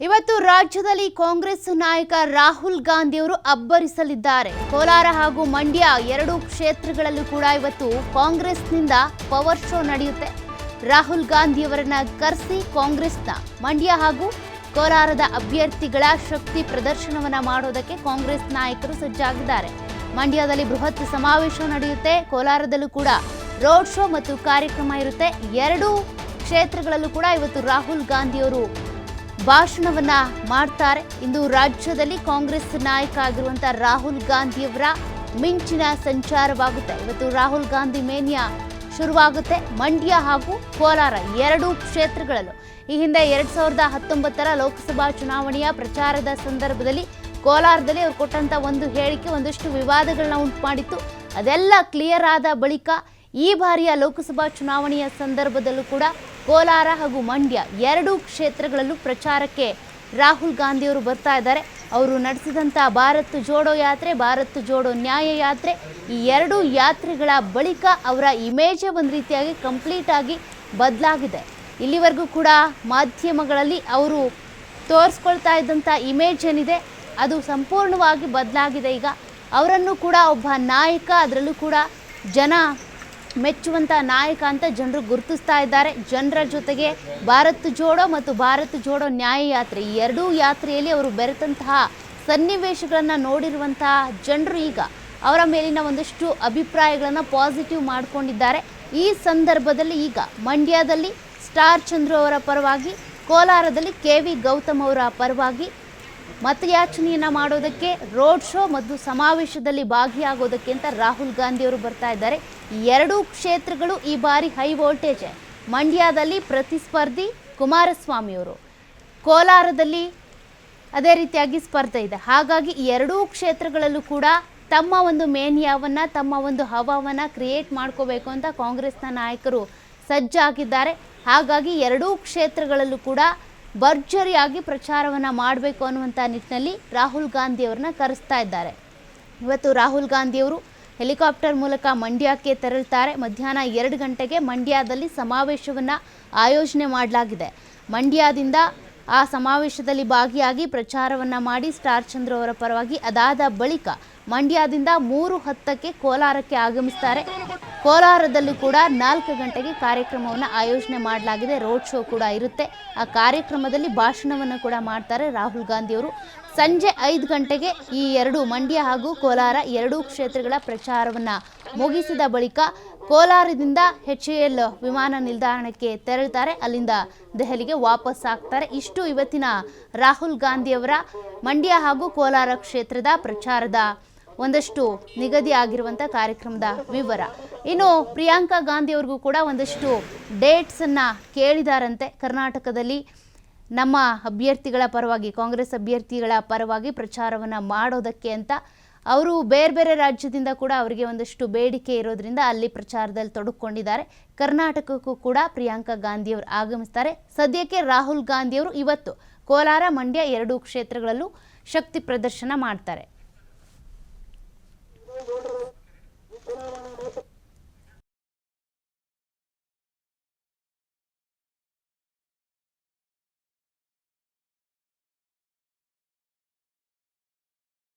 ಇವತ್ತು ರಾಜ್ಯದಲ್ಲಿ ಕಾಂಗ್ರೆಸ್ ನಾಯಕ ರಾಹುಲ್ ಗಾಂಧಿಯವರು ಅಬ್ಬರಿಸಲಿದ್ದಾರೆ. ಕೋಲಾರ ಹಾಗೂ ಮಂಡ್ಯ ಎರಡು ಕ್ಷೇತ್ರಗಳಲ್ಲೂ ಕೂಡ ಇವತ್ತು ಕಾಂಗ್ರೆಸ್ನಿಂದ ಪವರ್ ಶೋ ನಡೆಯುತ್ತೆ. ರಾಹುಲ್ ಗಾಂಧಿಯವರನ್ನ ಕರೆಸಿ ಕಾಂಗ್ರೆಸ್ನ, ಮಂಡ್ಯ ಹಾಗೂ ಕೋಲಾರದ ಅಭ್ಯರ್ಥಿಗಳ ಶಕ್ತಿ ಪ್ರದರ್ಶನವನ್ನ ಮಾಡೋದಕ್ಕೆ ಕಾಂಗ್ರೆಸ್ ನಾಯಕರು ಸಜ್ಜಾಗಿದ್ದಾರೆ. ಮಂಡ್ಯದಲ್ಲಿ ಬೃಹತ್ ಸಮಾವೇಶ ನಡೆಯುತ್ತೆ. ಕೋಲಾರದಲ್ಲೂ ಕೂಡ ರೋಡ್ ಶೋ ಮತ್ತು ಕಾರ್ಯಕ್ರಮ ಇರುತ್ತೆ. ಎರಡೂ ಕ್ಷೇತ್ರಗಳಲ್ಲೂ ಕೂಡ ಇವತ್ತು ರಾಹುಲ್ ಗಾಂಧಿಯವರು ಭಾಷಣವನ್ನ ಮಾಡ್ತಾರೆ. ಇಂದು ರಾಜ್ಯದಲ್ಲಿ ಕಾಂಗ್ರೆಸ್ ನಾಯಕ ಆಗಿರುವಂತಹ ರಾಹುಲ್ ಗಾಂಧಿಯವರ ಮಿಂಚಿನ ಸಂಚಾರವಾಗುತ್ತೆ. ಇವತ್ತು ರಾಹುಲ್ ಗಾಂಧಿ ಮೇನಿಯಾ ಶುರುವಾಗುತ್ತೆ. ಮಂಡ್ಯ ಹಾಗೂ ಕೋಲಾರ ಎರಡೂ ಕ್ಷೇತ್ರಗಳಲ್ಲೂ. ಈ ಹಿಂದೆ ಎರಡ್ ಸಾವಿರದ ಹತ್ತೊಂಬತ್ತರ ಲೋಕಸಭಾ ಚುನಾವಣೆಯ ಪ್ರಚಾರದ ಸಂದರ್ಭದಲ್ಲಿ ಕೋಲಾರದಲ್ಲಿ ಅವರು ಕೊಟ್ಟಂತ ಒಂದು ಹೇಳಿಕೆ, ಒಂದಷ್ಟು ವಿವಾದಗಳನ್ನ ಉಂಟು ಮಾಡಿತ್ತು. ಅದೆಲ್ಲ ಕ್ಲಿಯರ್ ಆದ ಬಳಿಕ ಈ ಬಾರಿಯ ಲೋಕಸಭಾ ಚುನಾವಣೆಯ ಸಂದರ್ಭದಲ್ಲೂ ಕೂಡ ಕೋಲಾರ ಹಾಗೂ ಮಂಡ್ಯ ಎರಡೂ ಕ್ಷೇತ್ರಗಳಲ್ಲೂ ಪ್ರಚಾರಕ್ಕೆ ರಾಹುಲ್ ಗಾಂಧಿಯವರು ಬರ್ತಾ ಇದ್ದಾರೆ. ಅವರು ನಡೆಸಿದಂಥ ಭಾರತ್ ಜೋಡೋ ಯಾತ್ರೆ, ಭಾರತ್ ಜೋಡೋ ನ್ಯಾಯ ಯಾತ್ರೆ, ಈ ಎರಡೂ ಯಾತ್ರೆಗಳ ಬಳಿಕ ಅವರ ಇಮೇಜೇ ಒಂದು ರೀತಿಯಾಗಿ ಕಂಪ್ಲೀಟ್ ಆಗಿ ಬದಲಾಗಿದೆ. ಇಲ್ಲಿವರೆಗೂ ಕೂಡ ಮಾಧ್ಯಮಗಳಲ್ಲಿ ಅವರು ತೋರಿಸ್ಕೊಳ್ತಾ ಇದ್ದಂಥ ಇಮೇಜ್ ಏನಿದೆ, ಅದು ಸಂಪೂರ್ಣವಾಗಿ ಬದಲಾಗಿದೆ. ಈಗ ಅವರನ್ನು ಕೂಡ ಒಬ್ಬ ನಾಯಕ, ಅದರಲ್ಲೂ ಕೂಡ ಜನ ಮೆಚ್ಚುವಂಥ ನಾಯಕ ಅಂತ ಜನರು ಗುರುತಿಸ್ತಾ ಇದ್ದಾರೆ. ಜನರ ಜೊತೆಗೆ ಭಾರತ್ ಜೋಡೋ ಮತ್ತು ಭಾರತ್ ಜೋಡೋ ನ್ಯಾಯ ಯಾತ್ರೆ ಈ ಎರಡೂ ಯಾತ್ರೆಯಲ್ಲಿ ಅವರು ಬೆರೆತಂತಹ ಸನ್ನಿವೇಶಗಳನ್ನು ನೋಡಿರುವಂತಹ ಜನರು ಈಗ ಅವರ ಮೇಲಿನ ಒಂದಷ್ಟು ಅಭಿಪ್ರಾಯಗಳನ್ನು ಪಾಸಿಟಿವ್ ಮಾಡಿಕೊಂಡಿದ್ದಾರೆ. ಈ ಸಂದರ್ಭದಲ್ಲಿ ಈಗ ಮಂಡ್ಯದಲ್ಲಿ ಸ್ಟಾರ್ ಚಂದ್ರು ಅವರ ಪರವಾಗಿ, ಕೋಲಾರದಲ್ಲಿ ಕೆ ವಿ ಗೌತಮ್ ಅವರ ಪರವಾಗಿ ಮತಯಾಚನೆಯನ್ನು ಮಾಡೋದಕ್ಕೆ ರೋಡ್ ಶೋ ಮತ್ತು ಸಮಾವೇಶದಲ್ಲಿ ಭಾಗಿಯಾಗೋದಕ್ಕೆ ಅಂತ ರಾಹುಲ್ ಗಾಂಧಿ ಅವರು ಬರ್ತಾ ಇದ್ದಾರೆ. ಎರಡೂ ಕ್ಷೇತ್ರಗಳು ಈ ಬಾರಿ ಹೈ ವೋಲ್ಟೇಜ್. ಮಂಡ್ಯದಲ್ಲಿ ಪ್ರತಿಸ್ಪರ್ಧಿ ಕುಮಾರಸ್ವಾಮಿ ಅವರು ಕೋಲಾರದಲ್ಲಿ ಅದೇ ರೀತಿಯಾಗಿ ಸ್ಪರ್ಧೆ ಇದೆ. ಹಾಗಾಗಿ ಎರಡೂ ಕ್ಷೇತ್ರಗಳಲ್ಲೂ ಕೂಡ ತಮ್ಮ ಒಂದು ಮೇನಿಯಾವನ್ನ, ತಮ್ಮ ಒಂದು ಹವಾವನ್ನ ಕ್ರಿಯೇಟ್ ಮಾಡ್ಕೋಬೇಕು ಅಂತ ಕಾಂಗ್ರೆಸ್ನ ನಾಯಕರು ಸಜ್ಜಾಗಿದ್ದಾರೆ. ಹಾಗಾಗಿ ಎರಡೂ ಕ್ಷೇತ್ರಗಳಲ್ಲೂ ಕೂಡ ಭರ್ಜರಿಯಾಗಿ ಪ್ರಚಾರವನ್ನು ಮಾಡಬೇಕು ಅನ್ನುವಂಥ ನಿಟ್ಟಿನಲ್ಲಿ ರಾಹುಲ್ ಗಾಂಧಿಯವ್ರನ್ನ ಕರೆಸ್ತಾ ಇದ್ದಾರೆ. ಇವತ್ತು ರಾಹುಲ್ ಗಾಂಧಿಯವರು ಹೆಲಿಕಾಪ್ಟರ್ ಮೂಲಕ ಮಂಡ್ಯಕ್ಕೆ ತೆರಳುತ್ತಾರೆ. ಮಧ್ಯಾಹ್ನ ಎರಡು ಗಂಟೆಗೆ ಮಂಡ್ಯದಲ್ಲಿ ಸಮಾವೇಶವನ್ನು ಆಯೋಜನೆ ಮಾಡಲಾಗಿದೆ. ಮಂಡ್ಯದಿಂದ ಆ ಸಮಾವೇಶದಲ್ಲಿ ಭಾಗಿಯಾಗಿ ಪ್ರಚಾರವನ್ನು ಮಾಡಿ ಸ್ಟಾರ್ ಚಂದ್ರ ಅವರ ಪರವಾಗಿ ಅದಾದ ಬಳಿಕ ಮಂಡ್ಯದಿಂದ ಮೂರು ಹತ್ತಕ್ಕೆ ಕೋಲಾರಕ್ಕೆ ಆಗಮಿಸ್ತಾರೆ. ಕೋಲಾರದಲ್ಲೂ ಕೂಡ ನಾಲ್ಕು ಗಂಟೆಗೆ ಕಾರ್ಯಕ್ರಮವನ್ನು ಆಯೋಜನೆ ಮಾಡಲಾಗಿದೆ. ರೋಡ್ ಶೋ ಕೂಡ ಇರುತ್ತೆ. ಆ ಕಾರ್ಯಕ್ರಮದಲ್ಲಿ ಭಾಷಣವನ್ನು ಕೂಡ ಮಾಡ್ತಾರೆ ರಾಹುಲ್ ಗಾಂಧಿಯವರು ಸಂಜೆ ಐದು ಗಂಟೆಗೆ ಈ ಎರಡು ಮಂಡ್ಯ ಹಾಗೂ ಕೋಲಾರ ಎರಡೂ ಕ್ಷೇತ್ರಗಳ ಪ್ರಚಾರವನ್ನು ಮುಗಿಸಿದ ಬಳಿಕ ಕೋಲಾರದಿಂದ ಎಚ್ ಎಲ್ ವಿಮಾನ ನಿಲ್ದಾಣಕ್ಕೆ ತೆರಳುತ್ತಾರೆ ಅಲ್ಲಿಂದ ದೆಹಲಿಗೆ ವಾಪಸ್ ಆಗ್ತಾರೆ. ಇಷ್ಟು ಇವತ್ತಿನ ರಾಹುಲ್ ಗಾಂಧಿಯವರ ಮಂಡ್ಯ ಹಾಗೂ ಕೋಲಾರ ಕ್ಷೇತ್ರದ ಪ್ರಚಾರದ ಒಂದಷ್ಟು ನಿಗದಿ ಆಗಿರುವಂಥ ಕಾರ್ಯಕ್ರಮದ ವಿವರ. ಇನ್ನು ಪ್ರಿಯಾಂಕಾ ಗಾಂಧಿ ಅವ್ರಿಗೂ ಕೂಡ ಒಂದಷ್ಟು ಡೇಟ್ಸನ್ನು ಕೇಳಿದಾರಂತೆ. ಕರ್ನಾಟಕದಲ್ಲಿ ನಮ್ಮ ಅಭ್ಯರ್ಥಿಗಳ ಪರವಾಗಿ, ಕಾಂಗ್ರೆಸ್ ಅಭ್ಯರ್ಥಿಗಳ ಪರವಾಗಿ ಪ್ರಚಾರವನ್ನು ಮಾಡೋದಕ್ಕೆ ಅಂತ ಅವರು ಬೇರೆ ಬೇರೆ ರಾಜ್ಯದಿಂದ ಕೂಡ ಅವರಿಗೆ ಒಂದಷ್ಟು ಬೇಡಿಕೆ ಇರೋದ್ರಿಂದ ಅಲ್ಲಿ ಪ್ರಚಾರದಲ್ಲಿ ತೊಡಕೊಂಡಿದ್ದಾರೆ. ಕರ್ನಾಟಕಕ್ಕೂ ಕೂಡ ಪ್ರಿಯಾಂಕಾ ಗಾಂಧಿಯವರು ಆಗಮಿಸ್ತಾರೆ. ಸದ್ಯಕ್ಕೆ ರಾಹುಲ್ ಗಾಂಧಿಯವರು ಇವತ್ತು ಕೋಲಾರ, ಮಂಡ್ಯ ಎರಡೂ ಕ್ಷೇತ್ರಗಳಲ್ಲೂ ಶಕ್ತಿ ಪ್ರದರ್ಶನ ಮಾಡ್ತಾರೆ.